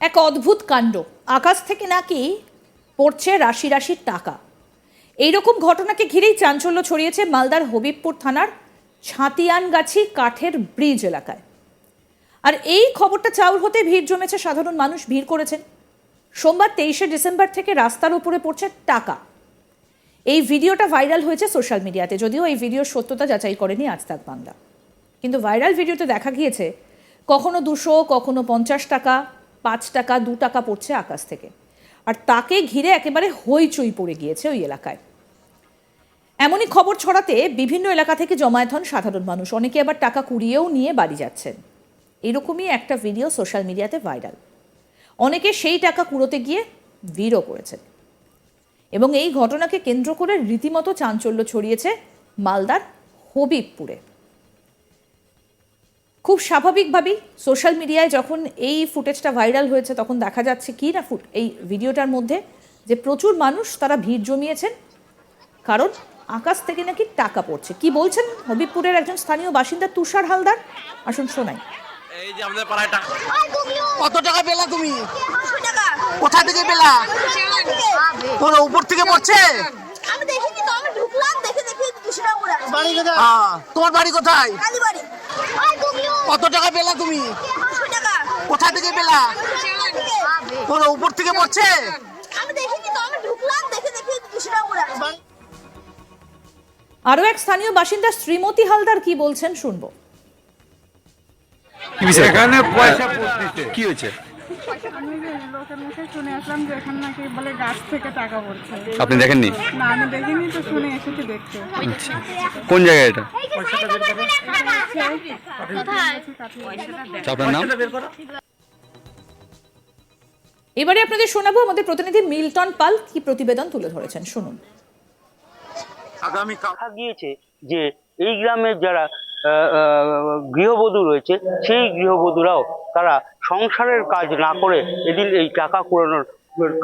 এক অদ্ভুত কাণ্ড। আকাশ থেকে নাকি পড়ছে রাশি রাশির টাকা। এইরকম ঘটনাকে ঘিরেই চাঞ্চল্য ছড়িয়েছে মালদার হবিবপুর থানার ছাতিয়ানগাছি কাঠের ব্রিজ এলাকায়। আর এই খবরটা চাউর হতে ভিড় জমেছে, সাধারণ মানুষ ভিড় করেছেন। সোমবার তেইশে ডিসেম্বর থেকে রাস্তার উপরে পড়ছে টাকা। এই ভিডিওটা ভাইরাল হয়েছে সোশ্যাল মিডিয়াতে, যদিও এই ভিডিওর সত্যতা যাচাই করেনি আজ তাক বাংলা। কিন্তু ভাইরাল ভিডিওতে দেখা গিয়েছে, কখনো দুশো, কখনো পঞ্চাশ টাকা পাঁচ টাকা, দু টাকা পড়ছে আকাশ থেকে। আর তাকে ঘিরে একেবারে হইচই পড়ে গিয়েছে ওই এলাকায়। এমনই খবর ছড়াতে বিভিন্ন এলাকা থেকে জমায়েত হন সাধারণ মানুষ। অনেকে আবার টাকা কুড়িয়েও নিয়ে বাড়ি যাচ্ছেন। এরকমই একটা ভিডিও সোশ্যাল মিডিয়াতে ভাইরাল। অনেকে সেই টাকা কুড়োতে গিয়ে ভিড়ও করেছেন। এবং এই ঘটনাকে কেন্দ্র করে রীতিমতো চাঞ্চল্য ছড়িয়েছে মালদার হবিবপুরে। খুব স্বাভাবিকভাবেই সোশ্যাল মিডিয়ায় যখন এই ফুটেজটা ভাইরাল হয়েছে তখন দেখা যাচ্ছে কি না ফুট এই ভিডিওটার মধ্যে যে প্রচুর মানুষ তারা ভিড় জমিয়েছেন। কারণ আকাশ থেকে নাকি টাকা পড়ছে। কি বলছেন? হবিবপুরের একজন স্থানীয় বাসিন্দা তুষার হালদার? আসুন শোনাই। এই যে আমাদের পাড়ায় টাকা কত টাকা পেলা তুমি? কোথা থেকে পেলা? কোন উপর থেকে পড়ছে? আমি দেখিনি তো আমি ঢুকলাম দেখে দেখে দুশো টাকা করে আছে। আহ, তোমার বাড়ি কোথায়? কত টাকা পেলা তুমি? কোথা থেকে পেলা? কোন উপর থেকে পড়ছে? আরও দেখিনি তো আমি ঢুকলাম দেখে দেখে দুশো টাকা করে আছে। আরও এক স্থানীয় বাসিন্দা শ্রীমতী হালদার কি বলছেন শুনব। এখানে পয়সা পড়তেছে। কি হয়েছে? আমি লোকের মুখে শুনে আসলাম যে এখানে নাকি বলে গাছ থেকে টাকা পড়ছে আপনি দেখেননি? না আমি দেখিনি তো শুনে এসেছি দেখতে কোন জায়গায় এটা? আচ্ছা, আপনার নাম? এবারে আপনাদের শোনাবো আমাদের প্রতিনিধি মিল্টন পাল কি প্রতিবেদন তুলে ধরেছেন। শুনুন। আগামী দেখা গিয়েছে যে এই গ্রামের যারা গৃহবধূ রয়েছে সেই গৃহবধূরাও তারা সংসারের কাজ না করে এদিন এই টাকা কুড়ানোর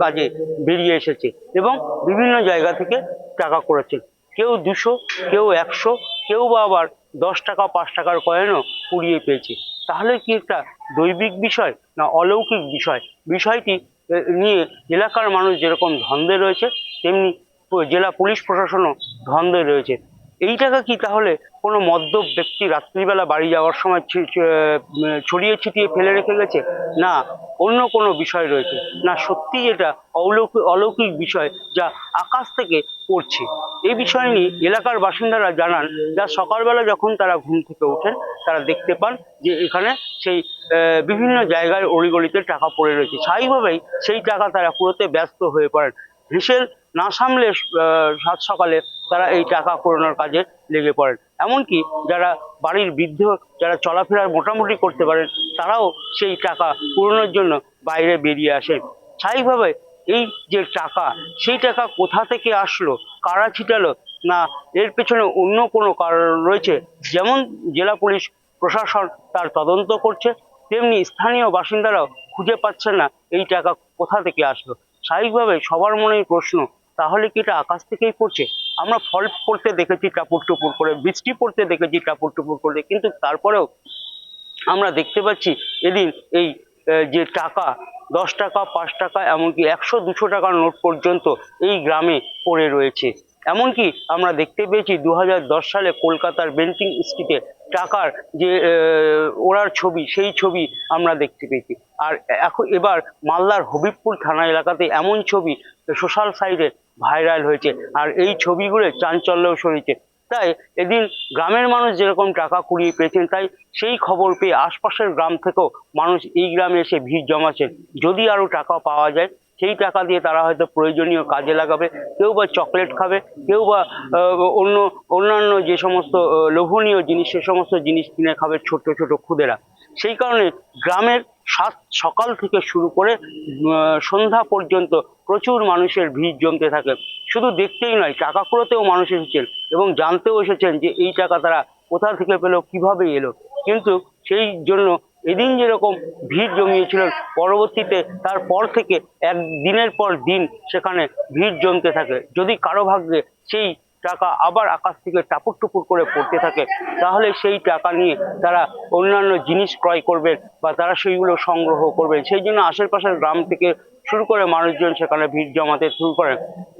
কাজে বেরিয়ে এসেছে এবং বিভিন্ন জায়গা থেকে টাকা করেছে কেউ দুশো, কেউ একশো, কেউ বা আবার দশ টাকা, পাঁচ টাকার কয়েনও কুড়িয়ে পেয়েছে। তাহলে কি একটা দৈবিক বিষয় না অলৌকিক বিষয়? বিষয়টি নিয়ে এলাকার মানুষ যেরকম ধন্দে রয়েছে, তেমনি জেলা পুলিশ প্রশাসনও ধন্দে রয়েছে। এই টাকা কি তাহলে কোনো মদ্যপ ব্যক্তি রাত্রিবেলা বাড়ি যাওয়ার সময় ছড়িয়ে ছিটিয়ে ফেলে রেখে গেছে? না, অন্য কোনো বিষয় রয়েছে। না, সত্যি এটা অলৌকিক অলৌকিক বিষয় যা আকাশ থেকে পড়ছে। এই বিষয় নিয়ে এলাকার বাসিন্দারা জানান, যা সকালবেলা যখন তারা ঘুম থেকে ওঠেন, তারা দেখতে পান যে এখানে সেই বিভিন্ন জায়গায় অলিগলিতে টাকা পড়ে রয়েছে। স্বাভাবিকভাবেই সেই টাকা তারা কুড়োতে ব্যস্ত হয়ে পড়েন। হিসেল না সামলে সাত সকালে তারা এই টাকা কুড়ানোর কাজে লেগে পড়েন। এমনকি যারা বাড়ির বৃদ্ধ, যারা চলাফেরা মোটামুটি করতে পারেন, তারাও সেই টাকা কুড়ানোর জন্য বাইরে বেরিয়ে আসেন। স্বাভাবিকভাবে এই যে টাকা, সেই টাকা কোথা থেকে আসলো, কারা ছিটালো, না এর পেছনে অন্য কোনো কারণ রয়েছে? যেমন জেলা পুলিশ প্রশাসন তার তদন্ত করছে, তেমনি স্থানীয় বাসিন্দারাও খুঁজে পাচ্ছেন না এই টাকা কোথা থেকে আসলো। স্বাভাবিকভাবে সবার মনেই প্রশ্ন, তাহলে কি এটা আকাশ থেকেই পড়ছে? আমরা ফল পড়তে দেখেছি টাপুর টুপুর করে বৃষ্টি পড়তে দেখেছি টাপুর টুপুর করে কিন্তু তারপরেও আমরা দেখতে পাচ্ছি এদিন এই যে টাকা, দশ টাকা, পাঁচ টাকা, এমনকি একশো, দুশো টাকার নোট পর্যন্ত এই গ্রামে পড়ে রয়েছে। এমনকি আমরা দেখতে পেয়েছি দু হাজার দশ সালে কলকাতার বেন্টিং স্ট্রিটে টাকার যে ওড়ার ছবি, সেই ছবি আমরা দেখতে পেয়েছি। আর এখন এবার মালদার হবিবপুর থানা এলাকাতে এমন ছবি সোশ্যাল সাইটে ভাইরাল হয়েছে। আর এই ছবিগুলো চাঞ্চল্যও সরিয়েছে তাই এদিন গ্রামের মানুষ যেরকম টাকা কুড়িয়ে পেয়েছেন, তাই সেই খবর পেয়ে আশপাশের গ্রাম থেকেও মানুষ এই গ্রামে এসে ভিড় জমাচ্ছেন। যদি আরও টাকা পাওয়া যায় সেই টাকা দিয়ে তারা হয়তো প্রয়োজনীয় কাজে লাগাবে। কেউ বা চকলেট খাবে, কেউ বা অন্য, অন্যান্য যে সমস্ত লোভনীয় জিনিস, সে সমস্ত জিনিস কিনে খাবে ছোট ছোট খুদেরা। সেই কারণে গ্রামের সাত সকাল থেকে শুরু করে সন্ধ্যা পর্যন্ত প্রচুর মানুষের ভিড় জমতে থাকে। শুধু দেখতেই নয়, টাকা কুড়োতেও মানুষ এসেছেন এবং জানতেও এসেছেন যে এই টাকা তারা কোথা থেকে পেল, কীভাবে এলো। কিন্তু সেই জন্য এদিন যেরকম ভিড় জমিয়েছিলেন পরবর্তীতে তারপর থেকে এক দিনের পর দিন সেখানে ভিড় জমতে থাকে। যদি কারও ভাগ্যে সেই টাকা আবার আকাশ থেকে টাপুর টুপুর করে পড়তে থাকে, তাহলে সেই টাকা নিয়ে তারা অন্যান্য জিনিস ক্রয় করবেন বা তারা সেইগুলো সংগ্রহ করবেন। সেই জন্য আশেপাশের গ্রাম থেকে শুরু করে মানুষজন সেখানে ভিড় জমাতে শুরু করেন।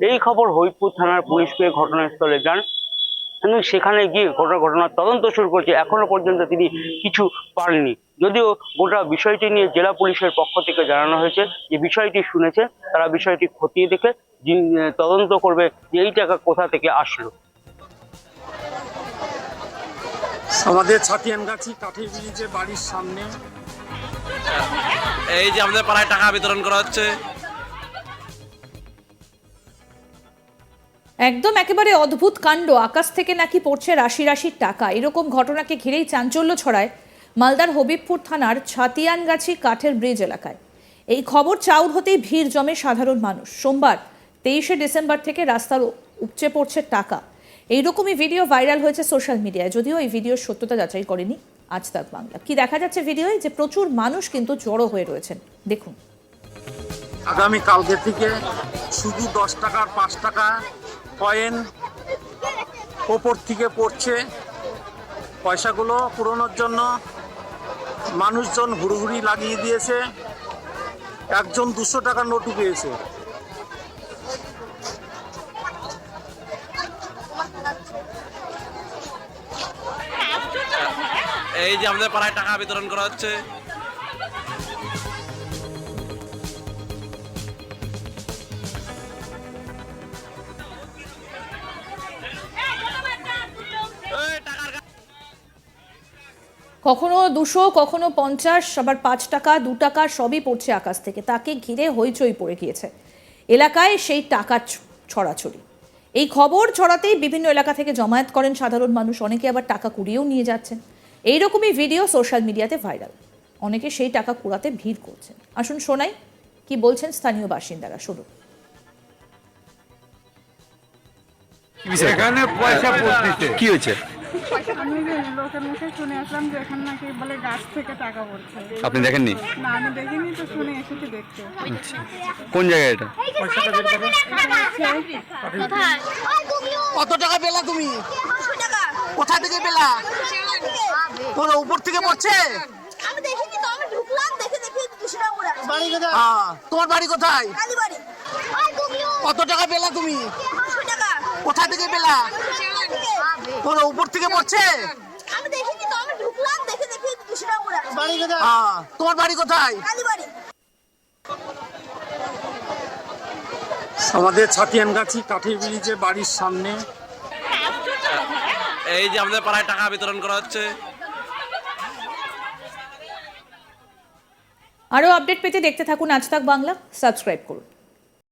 এই খবর হরিপুর থানার পুলিশ পেয়ে ঘটনাস্থলে যান এবং সেখানে গিয়ে ঘটনা ঘটনার তদন্ত শুরু করেছে। এখনও পর্যন্ত তিনি কিছু পারেননি যদিও গোটা বিষয়টি নিয়ে জেলা পুলিশের পক্ষ থেকে জানানো হয়েছে যে বিষয়টি শুনেছে তারা বিষয়টি খতিয়ে দেখে যিনি, তদন্ত করবে যে এই টাকা কোথা থেকে আসলো। আমাদের ছাতিয়ানগাছি কাঠের ব্রিজে বাড়ির সামনে। এই যে আমাদের পাড়ায় টাকা বিতরণ করা হচ্ছে। একদম একেবারে অদ্ভুত কাণ্ড আকাশ থেকে নাকি পড়ছে রাশি রাশির টাকা। এরকম ঘটনাকে ঘিরেই চাঞ্চল্য ছড়ায় মালদার হবিবপুর থানার ছাতিয়ানগাছি কাঠের ব্রিজ এলাকায়। এই খবর চাউর হতেই ভিড় জমে সাধারণ মানুষ। সোমবার তেইশে ডিসেম্বর থেকে রাস্তার উপচে পড়ছে টাকা। এইরকমই ভিডিও ভাইরাল হয়েছে সোশ্যাল মিডিয়ায়। যদিও এই ভিডিওর সত্যতা যাচাই করেনি আজ তাক বাংলা। কি দেখা যাচ্ছে ভিডিওয়? যে প্রচুর মানুষ কিন্তু জড়ো হয়ে রয়েছেন। দেখুন। আগামী কালকে থেকে শুধু দশ টাকার পাঁচ টাকা কয়েন ওপর থেকে পড়ছে। পয়সাগুলো পুরোনোর জন্য মানুষজন হুড়ুহুড়ি লাগিয়ে দিয়েছে। একজন দুশো টাকার নোটু পেয়েছে। এই যে আমাদের পাড়ায় টাকা বিতরণ করা হচ্ছে। কখনো দুশো কখনো পঞ্চাশ আবার পাঁচ টাকা দু টাকা সবই পড়ছে আকাশ থেকে। তাকে ঘিরে হইচই পড়ে গিয়েছে। এলাকায় সেই টাকা ছড়াছড়ি। এই খবর ছড়াতেই বিভিন্ন এলাকা থেকে জমায়েত করেন সাধারণ মানুষ। অনেকে আবার টাকা কুড়িয়েও নিয়ে যাচ্ছেন। এইরকমই ভিডিও সোশ্যাল মিডিয়াতে ভাইরাল। অনেকে সেই টাকা কুড়াতে ভিড় করছেন। আসুন শোনাই কি বলছেন স্থানীয় বাসিন্দারা। শুনুন। এখানে পয়সা পড়তিছে কি হয়েছে? আমি যে লোকের মুখে শুনে আসলাম যে এখান নাকি বলে গাছ থেকে টাকা পড়ছে। আপনি দেখেননি? না আমি দেখিনি তো শুনে এসেছি দেখতে। কোন জায়গায় এটা? কত টাকা পেলা তুমি? কোথা থেকে পেলা? কোন উপর থেকে পড়ছে? আমি দেখিনি তো আমি ঢুকলাম দেখে দেখে দুশো টাকা করে আছে আহ, তোমার বাড়ি কোথায়? কত টাকা পেলা তুমি? কোথা থেকে পেলা? কোন উপর থেকে পড়ছে? আমি দেখিনি তো আমি ঢুকলাম দেখে দেখে আছে। আহ, তোমার বাড়ি কোথায়? কালীবাড়ি। আমাদের ছাতিয়ানগাছি কাঠের ব্রিজে বাড়ির সামনে। এই যে আমাদের পাড়ায় টাকা বিতরণ করা হচ্ছে। আরও আপডেট পেতে দেখতে থাকুন আজ তাক বাংলা। সাবস্ক্রাইব করুন।